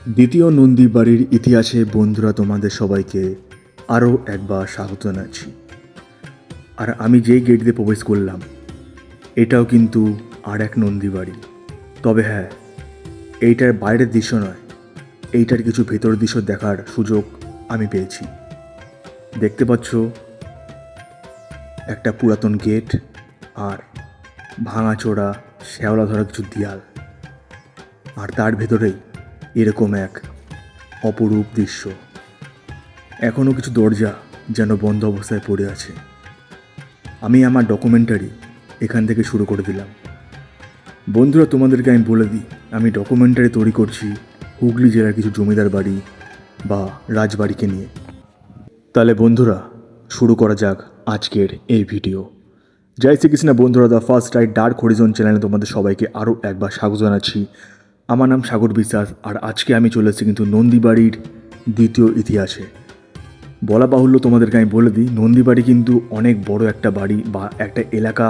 দ্বিতীয় নন্দী বাড়ির ইতিহাসে বন্ধুরা তোমাদের সবাইকে আরও একবার স্বাগত জানাচ্ছি। আর আমি যেই গেট দিয়ে প্রবেশ করলাম, এটাও কিন্তু আর এক নন্দী বাড়ি তবে হ্যাঁ এইটার বাইরের দৃশ্য নয়, এইটার কিছু ভেতর দৃশ্য দেখার সুযোগ আমি পেয়েছি। দেখতে পাচ্ছ, একটা পুরাতন গেট আর ভাঙাচোরা শ্যাওলা ধরা কিছু দেয়াল। আর তার ভেতরেই এরকম এক অপরূপ দৃশ্য। এখনও কিছু দরজা যেন বন্ধ অবস্থায় পড়ে আছে। আমি আমার ডকুমেন্টারি এখান থেকে শুরু করে দিলাম। বন্ধুরা, তোমাদেরকে আমি বলে দিই, আমি ডকুমেন্টারি তৈরি করছি হুগলি জেলার কিছু জমিদার বাড়ি বা রাজবাড়িকে নিয়ে। তাহলে বন্ধুরা, শুরু করা যাক আজকের এই ভিডিও জয় শ্রীকৃষ্ণ বন্ধুরা the first ride dark horizon চ্যানেলে তোমাদের সবাইকে আরও একবার স্বাগত জানাচ্ছি। আমার নাম সাগর বিশ্বাস আর আজকে আমি চলে এসেছি কিন্তু নন্দীবাড়ির দ্বিতীয় ইতিহাসে। বলা বাহুল্য তোমাদেরকে আমি বলে দিই, নন্দীবাড়ি কিন্তু অনেক বড় একটা বাড়ি বা একটা এলাকা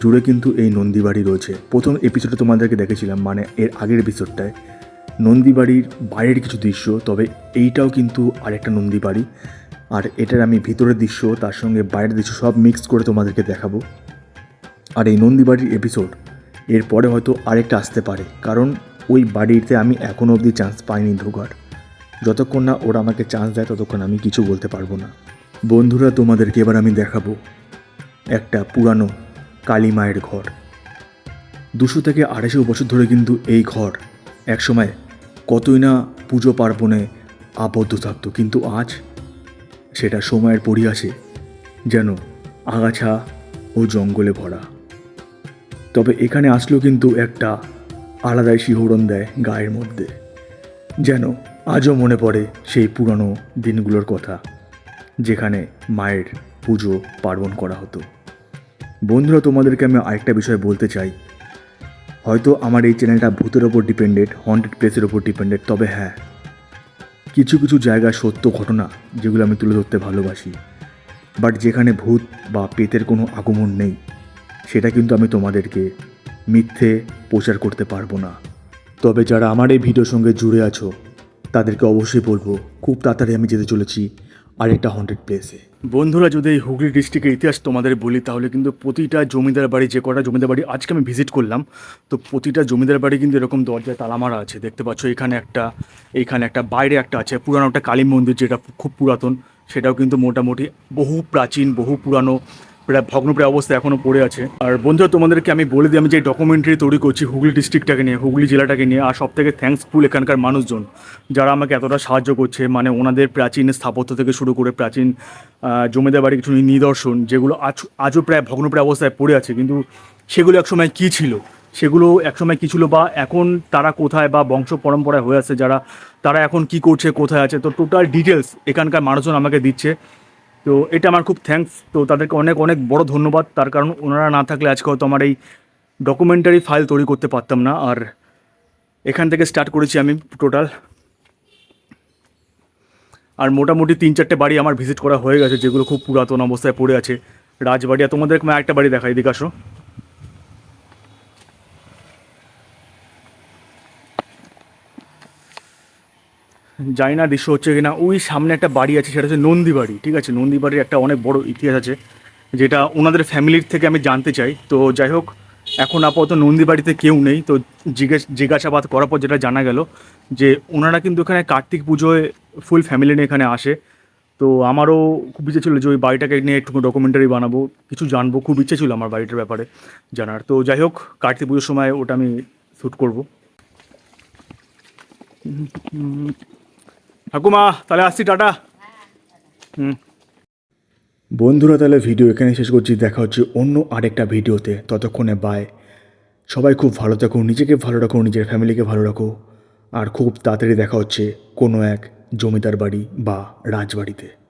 জুড়ে কিন্তু এই নন্দীবাড়ি রয়েছে। প্রথম এপিসোডে তোমাদেরকে দেখেছিলাম মানে এর আগের এপিসোডটায় নন্দীবাড়ির বাইরের কিছু দৃশ্য, তবে এইটাও কিন্তু আরেকটা নন্দীবাড়ি। আর এটার আমি ভিতরের দৃশ্য, তার সঙ্গে বাইরের দৃশ্য সব মিক্স করে তোমাদেরকে দেখাবো। আর এই নন্দীবাড়ির এপিসোড এরপরে হয়তো আরেকটা আসতে পারে, কারণ ওই বাড়িতে আমি এখনও অবধি চান্স পাইনি ঢোকার যতক্ষণ না ওরা আমাকে চান্স দেয়, ততক্ষণ আমি কিছু বলতে পারব না। বন্ধুরা, তোমাদেরকে এবার আমি দেখাবো একটা পুরানো কালী মায়ের ঘর। দুশো থেকে আড়াইশো বছর ধরে কিন্তু এই ঘর একসময় কতই না পুজো পার্বণে আবদ্ধ থাকতো, কিন্তু আজ সেটা সময়ের পরিহাসে যেন আগাছা ও জঙ্গলে ভরা। তবে এখানে আসলেও কিন্তু একটা আলাদাই শিহরণ দেয় গায়ের মধ্যে। যেন আজও মনে পড়ে সেই পুরনো দিনগুলোর কথা, যেখানে মায়ের পুজো পার্বণ করা হতো। বন্ধুরা, তোমাদেরকে আমি আরেকটা বিষয় বলতে চাই। হয়তো আমার এই চ্যানেলটা ভূতের ওপর ডিপেন্ডেড, হন্টেড প্লেসের ওপর ডিপেন্ডেড, তবে হ্যাঁ কিছু কিছু জায়গার সত্য ঘটনা যেগুলো আমি তুলে ধরতে ভালোবাসি। বাট যেখানে ভূত বা পেতের কোনো আগমন নেই, সেটা কিন্তু আমি তোমাদেরকে মিথ্যে প্রচার করতে পারব না। তবে যারা আমার এই ভিডিওর সঙ্গে জুড়ে আছো, তাদেরকে অবশ্যই বলব, খুব তাড়াতাড়ি আমি যেতে চলেছি আরেকটা হন্ড্রেড প্লেসে বন্ধুরা, যদি এই হুগলি ডিস্ট্রিক্টের ইতিহাস তোমাদের বলি, তাহলে কিন্তু প্রতিটা জমিদার বাড়ি, যে কটা জমিদার বাড়ি আজকে আমি ভিজিট করলাম, তো প্রতিটা জমিদার বাড়ি কিন্তু এরকম দরজায় তালামারা আছে। দেখতে পাচ্ছ, এখানে একটা এইখানে একটা বাইরে একটা আছে, পুরানো একটা কালী মন্দির, যেটা খুব পুরাতন, সেটাও কিন্তু মোটামুটি বহু প্রাচীন, বহু পুরানো প্রায় ভগ্নপ্রায় অবস্থা এখনও পড়ে আছে। আর বন্ধুরা, তোমাদেরকে আমি বলে দিই, আমি যে ডকুমেন্টারি তৈরি করছি হুগলি ডিস্ট্রিক্টটাকে নিয়ে, হুগলি জেলাটাকে নিয়ে, আর সব থেকে থ্যাঙ্কসফুল এখানকার মানুষজন, যারা আমাকে এতটা সাহায্য করছে মানে ওনাদের প্রাচীন স্থাপত্য থেকে শুরু করে প্রাচীন জমিদার বাড়ির কিছু নিদর্শন, যেগুলো আজ, আজও প্রায় ভগ্নপ্রায় অবস্থায় পড়ে আছে, কিন্তু সেগুলো একসময় কী ছিল? সেগুলো একসময় কী ছিল বা এখন তারা কোথায় বা বংশ পরম্পরায় হয়ে আছে, যারা, তারা এখন কি করছে, কোথায় আছে? তো টোটাল ডিটেলস এখানকার মানুষজন আমাকে দিচ্ছে। তো এটা আমার খুব থ্যাঙ্কস তো তাদেরকে অনেক অনেক বড় ধন্যবাদ। তার কারণ ওনারা না থাকলে আজকে হয়তো আমার এই ডকুমেন্টারি ফাইল তৈরি করতে পারতাম না। আর এখান থেকে স্টার্ট করেছি আমি টোটাল আর মোটামুটি তিন, চারটে বাড়ি আমার ভিজিট করা হয়ে গেছে, যেগুলো খুব পুরাতন অবস্থায় পড়ে আছে। রাজবাড়ি আর তোমাদের একটা বাড়ি দেখাই, এদিকে আসো। জানি না দৃশ্য হচ্ছে কিনা। ওই সামনে একটা বাড়ি আছে, সেটা হচ্ছে নন্দী বাড়ি ঠিক আছে? নন্দী বাড়ির একটা অনেক বড় ইতিহাস আছে, যেটা ওনাদের ফ্যামিলির থেকে আমি জানতে চাই। তো যাই হোক, এখন আপাতত নন্দী বাড়িতে কেউ নেই। তো জিজ্ঞেস জিজ্ঞাসাবাদ করার পর যেটা জানা গেল যে ওনারা কিন্তু এখানে কার্তিক পুজোয় ফুল ফ্যামিলি নিয়ে এখানে আসে। তো আমারও খুব ইচ্ছে ছিল যে ওই বাড়িটাকে নিয়ে একটু ডকুমেন্টারি বানাবো, কিছু জানব। খুব ইচ্ছে ছিল আমার বাড়িটার ব্যাপারে জানার। তো যাই হোক, কার্তিক পুজোর সময় ওটা আমি শ্যুট করব। ঠাকুমা, তাহলে আসছি, টাটা। হুম। বন্ধুরা, তাহলে ভিডিও এখানে শেষ করছি। দেখা হচ্ছে অন্য আরেকটা ভিডিওতে। ততক্ষণে বায় সবাই খুব ভালো থাকো, নিজেকে ভালো রাখো, নিজের ফ্যামিলিকে ভালো রাখো। আর খুব তাড়াতাড়ি দেখা হচ্ছে কোনো এক জমিদার বাড়ি বা রাজবাড়িতে।